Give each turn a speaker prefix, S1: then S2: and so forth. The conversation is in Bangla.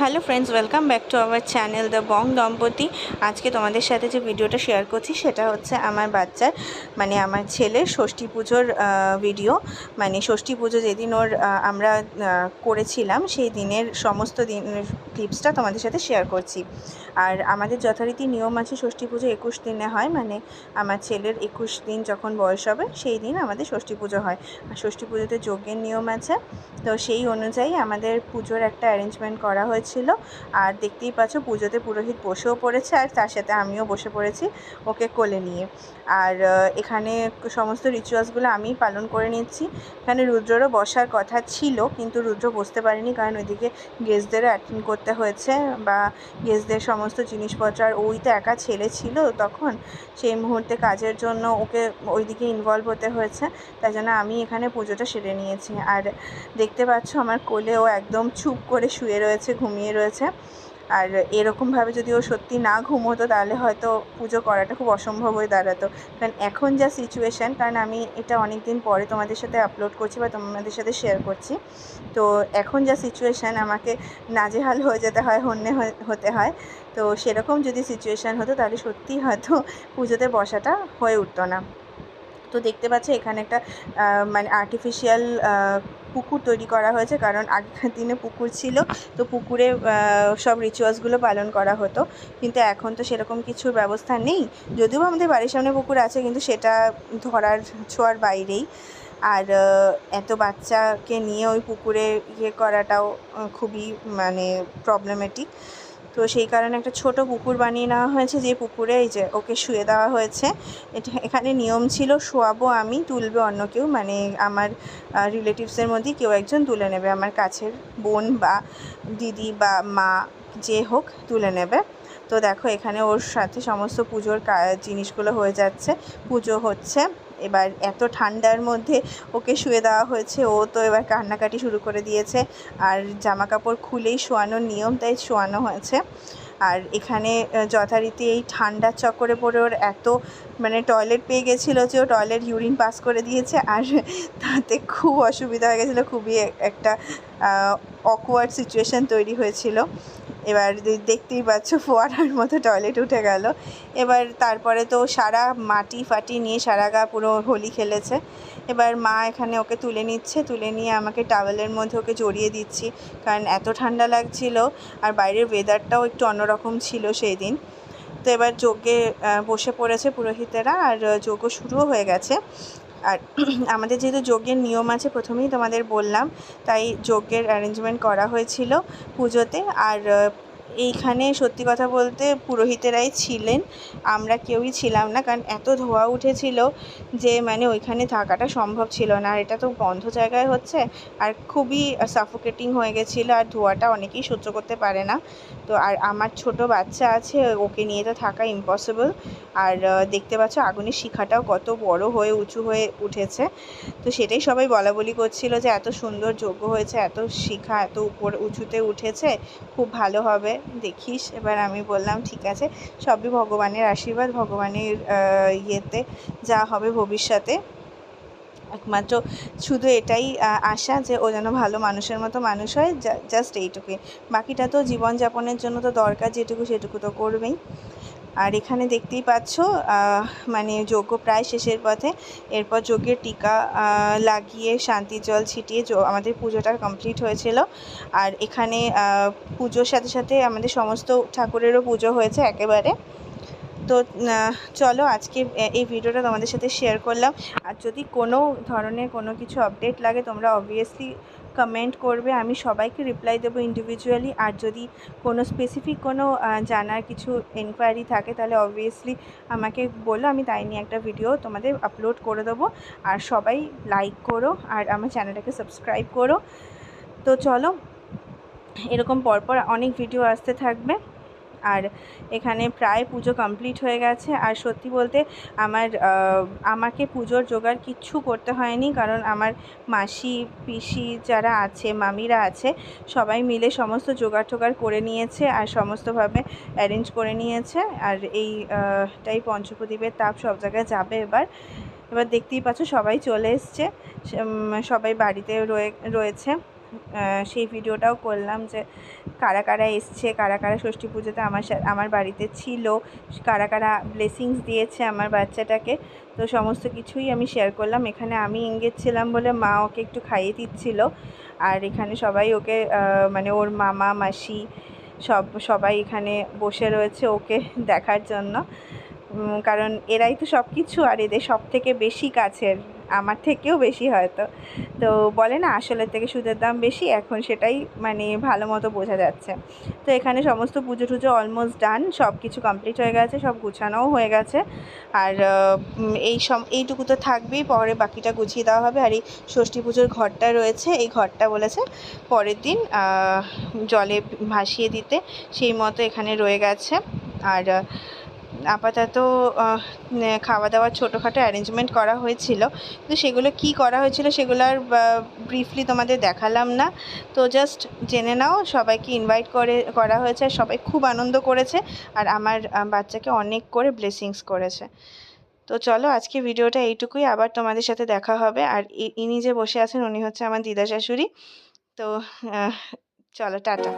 S1: Hello friends, welcome back to our channel the Bong দম্পতি। আজকে তোমাদের সাথে যে ভিডিওটা শেয়ার করছি, সেটা হচ্ছে আমার বাচ্চার মানে আমার ছেলে ষষ্ঠী পুজোর ভিডিও মানে ষষ্ঠী পুজো যেদিন ওর আমরা করেছিলাম, সেই দিনের সমস্ত দিনের ক্লিপসটা তোমাদের সাথে শেয়ার করছি। আর আমাদের যথারীতি নিয়ম আছে, ষষ্ঠী পুজো একুশ দিনে হয় মানে আমার ছেলের একুশ দিন যখন বয়স হবে, সেই দিন আমাদের ষষ্ঠী পুজো হয়। আর ষষ্ঠী পুজোতে যজ্ঞের নিয়ম আছে, তো সেই অনুযায়ী আমাদের পুজোর একটা অ্যারেঞ্জমেন্ট করা হয়েছিল। আর দেখতেই পাচ্ছ, পুজোতে পুরোহিত বসেও পড়েছে, আর তার সাথে আমিও বসে পড়েছি ওকে কোলে নিয়ে। আর এখানে সমস্ত রিচুয়ালসগুলো আমিই পালন করে নিচ্ছি। এখানে রুদ্ররও বসার কথা ছিল, কিন্তু রুদ্র বসতে পারেনি, কারণ ওইদিকে গেস্টদেরও অ্যাটেন্ড করতে হয়েছে বা গেস্টদের সমস্ত জিনিসপত্র, আর ওই তো একা ছেলে ছিল তখন, সেই মুহূর্তে কাজের জন্য ওকে ওইদিকে ইনভলভ হতে হয়েছে, তাই জন্য আমি এখানে পুজোটা সেরে নিয়েছি। আর দেখতে পাচ্ছ আমার কোলে ও একদম চুপ করে শুয়ে রয়েছে, ঘুমিয়ে রয়েছে। আর এরকমভাবে যদি ও সত্যি না ঘুমোতো, তাহলে হয়তো পুজো করাটা খুব অসম্ভব হয়ে দাঁড়াতো। কারণ এখন যা সিচুয়েশান কারণ আমি এটা অনেক দিন পরে তোমাদের সাথে আপলোড করছি বা তোমাদের সাথে শেয়ার করছি। তো এখন যা সিচুয়েশান আমাকে নাজেহাল হয়ে যেতে হয়, হন্যে হতে হয়। তো সেরকম যদি সিচুয়েশান হতো, তাহলে সত্যিই হয়তো পুজোতে বসাটা হয়ে উঠতো না। তো দেখতে পাচ্ছ এখানে একটা মানে আর্টিফিশিয়াল পুকুর তৈরি করা হয়েছে। কারণ আগেকার দিনে পুকুর ছিল, তো পুকুরে সব রিচুয়ালসগুলো পালন করা হতো। কিন্তু এখন তো সেরকম কিছুর ব্যবস্থা নেই। যদিও আমাদের বাড়ির সামনে পুকুর আছে, কিন্তু সেটা ধরার, ছোঁয়ার বাইরেই। আর এত বাচ্চাকে নিয়ে ওই পুকুরে ইয়ে করাটাও খুবই মানে প্রবলেমেটিক তো সেই কারণে একটা ছোট পুকুর বানিয়ে নেওয়া হয়েছে যে পুকুরে এই যে ওকে শুয়ে দেওয়া হয়েছে। এটা এখানে নিয়ম ছিল, শোয়াবো আমি, তুলবে অন্য কেউ মানে আমার রিলেটিভসের মধ্যে কেউ একজন তুলে নেবে। আমার কাছের বোন বা দিদি বা মা যে হোক তুলে নেবে। তো দেখো, এখানে ওর সাথে সমস্ত পুজোর জিনিসগুলো হয়ে যাচ্ছে, পুজো হচ্ছে। এবার এত ঠান্ডার মধ্যে ওকে শুয়ে দেওয়া হয়েছে, ও তো এবার কান্নাকাটি শুরু করে দিয়েছে। আর জামা কাপড় খুলেই শোয়ানোর নিয়ম তাই শোয়ানো হয়েছে। আর এখানে যথারীতি এই ঠান্ডার চক্করে পড়ে ওর এত মানে টয়লেট পেয়ে গেছিল যে ও টয়লেট ইউরিন পাস করে দিয়েছে। আর তাতে খুব অসুবিধা হয়ে গেছিল, খুবই একটা অকওয়ার্ড সিচুয়েশান তৈরি হয়েছিল। এবার দেখতেই পাচ্ছ ফোয়ারার মতো টয়লেট উঠে গেল। এবার তারপরে তো সারা মাটি ফাটি নিয়ে সারা গা পুরো হোলি খেলেছে। এবার মা এখানে ওকে তুলে নিচ্ছে, তুলে নিয়ে আমাকে টাওয়েলের মধ্যে ওকে জড়িয়ে দিচ্ছি, কারণ এত ঠান্ডা লাগছিল আর বাইরের ওয়েদারটাও একটু অন্যরকম ছিল সেই দিন তো এবার যজ্ঞে বসে পড়েছে পুরোহিতেরা আর যজ্ঞ শুরুও হয়ে গেছে। আর আমাদের যেহেতু যজ্ঞের নিয়ম আছে প্রথমেই তোমাদের বললাম, তাই যজ্ঞের অ্যারেঞ্জমেন্ট করা হয়েছিল পুজোতে। আর এইখানে সত্যি কথা বলতে পুরোহিতেরাই ছিলেন, আমরা কেউই ছিলাম না। কারণ এত ধোয়া উঠেছিল যে মানে ওইখানে থাকাটা সম্ভব ছিল না। আর এটা তো বন্ধ জায়গায় হচ্ছে। আর খুবই সাফোকেটিং হয়ে গেছিল আর ধোঁয়াটা অনেকেই সহ্য করতে পারে না। তো আর আমার ছোট বাচ্চা আছে, ওকে নিয়ে তো থাকা ইম্পসিবল আর দেখতে পাচ্ছ আগুনের শিখাটাও কত বড় হয়ে, উঁচু হয়ে উঠেছে। তো সেটাই সবাই বলা বলি করছিল যে এত সুন্দর যোগ্য হয়েছে, এত শিখা, এত উপর উঁচুতে উঠেছে, খুব ভালো হবে। দেখিস। এবার আমি বললাম, ঠিক আছে, সবই ভগবানের আশীর্বাদ, ভগবানের ইয়েতে যা হবে ভবিষ্যতে। একমাত্র শুধু এটাই আশা যে ও যেন ভালো মানুষের মতো মানুষ হয় জাস্ট এইটুকুই। বাকিটা তো জীবনযাপনের জন্য তো দরকার, যেটুকু সেটুকু তো করবেই। আর এখানে দেখতেই পাচ্ছ মানে যজ্ঞ প্রায় শেষের পথে। এরপর যজ্ঞের টিকা লাগিয়ে শান্তি জল ছিটিয়ে আমাদের পুজোটা কমপ্লিট হয়েছিল। আর এখানে পুজোর সাথে সাথে আমাদের সমস্ত ঠাকুরেরও পুজো হয়েছে একেবারে। তো চলো আজকে এই ভিডিওটা তোমাদের সাথে শেয়ার করলাম। আর যদি কোনো ধরনের কোনো কিছু আপডেট লাগে, তোমরা অবভিয়াসলি কমেন্ট করবে, আমি সবাইকে রিপ্লাই দেবো ইন্ডিভিজুয়ালি আর যদি কোনো স্পেসিফিক কোনো জানার কিছু এনকোয়ারি থাকে, তাহলে অবভিয়াসলি আমাকে বলো, আমি তাই নিয়ে একটা ভিডিও তোমাদের আপলোড করে দেবো। আর সবাই লাইক করো, আর আমার চ্যানেলটাকে সাবস্ক্রাইব করো। তো চলো, এরকম পরপর অনেক ভিডিও আসতে থাকবে। আর এখানে প্রায় পুজো কমপ্লিট হয়ে গেছে। আর সত্যি বলতে আমার আমাকে পুজোর জোগাড় কিচ্ছু করতে হয়নি, কারণ আমার মাসি, পিসি যারা আছে, মামিরা আছে, সবাই মিলে সমস্ত জোগাড় টোগাড় করে নিয়েছে আর সমস্তভাবে অ্যারেঞ্জ করে নিয়েছে। আর এই টাই পঞ্চপ্রদীপের তাপ সব জায়গায় যাবে এবার। এবার দেখতেই পাচ্ছ সবাই চলে এসছে সবাই বাড়িতে রয়ে, রয়েছে। সেই ভিডিওটাও করলাম যে কারা কারা এসছে, কারা কারা ষষ্ঠী পুজোতে আমার আমার বাড়িতে ছিল, কারা কারা ব্লেসিংস দিয়েছে আমার বাচ্চাটাকে। তো সমস্ত কিছুই আমি শেয়ার করলাম। এখানে আমি এঙ্গেজ ছিলাম বলে মা ওকে একটু খাইয়ে দিচ্ছিল। আর এখানে সবাই ওকে মানে ওর মামা, মাসি সব, সবাই এখানে বসে রয়েছে ওকে দেখার জন্য। কারণ এরাই তো সব কিছু আর এদের সব থেকে বেশি কাছের, আমার থেকেও বেশি হয়তো। তো বলে না, আসলের থেকে সুদের দাম বেশি, এখন সেটাই মানে ভালো মতো বোঝা যাচ্ছে। তো এখানে সমস্ত পুজো টুজো অলমোস্ট ডান সব কিছু কমপ্লিট হয়ে গেছে, সব গুছানোও হয়ে গেছে। আর এই সম, এইটুকু তো থাকবেই, পরে বাকিটা গুছিয়ে দেওয়া হবে। আর এই ষষ্ঠী পুজোর ঘরটা রয়েছে, এই ঘরটা বলেছে পরের দিন জলে ভাসিয়ে দিতে, সেই মতো এখানে রয়ে গেছে। আর আপাতত খাওয়া দাওয়ার ছোটোখাটো অ্যারেঞ্জমেন্ট করা হয়েছিল। কিন্তু সেগুলো কি করা হয়েছিল সেগুলো আর ব্রিফলি তোমাদের দেখালাম না। তো জাস্ট জেনে নাও, সবাইকে ইনভাইট করে, করা হয়েছে। সবাই খুব আনন্দ করেছে আর আমার বাচ্চাকে অনেক করে ব্লেসিংস করেছে। তো চলো আজকে ভিডিওটা এইটুকুই। আবার তোমাদের সাথে দেখা হবে। আর ইনি যে বসে আছেন, উনি হচ্ছে আমার দিদা শাশুড়ি। তো চলো, টাটা।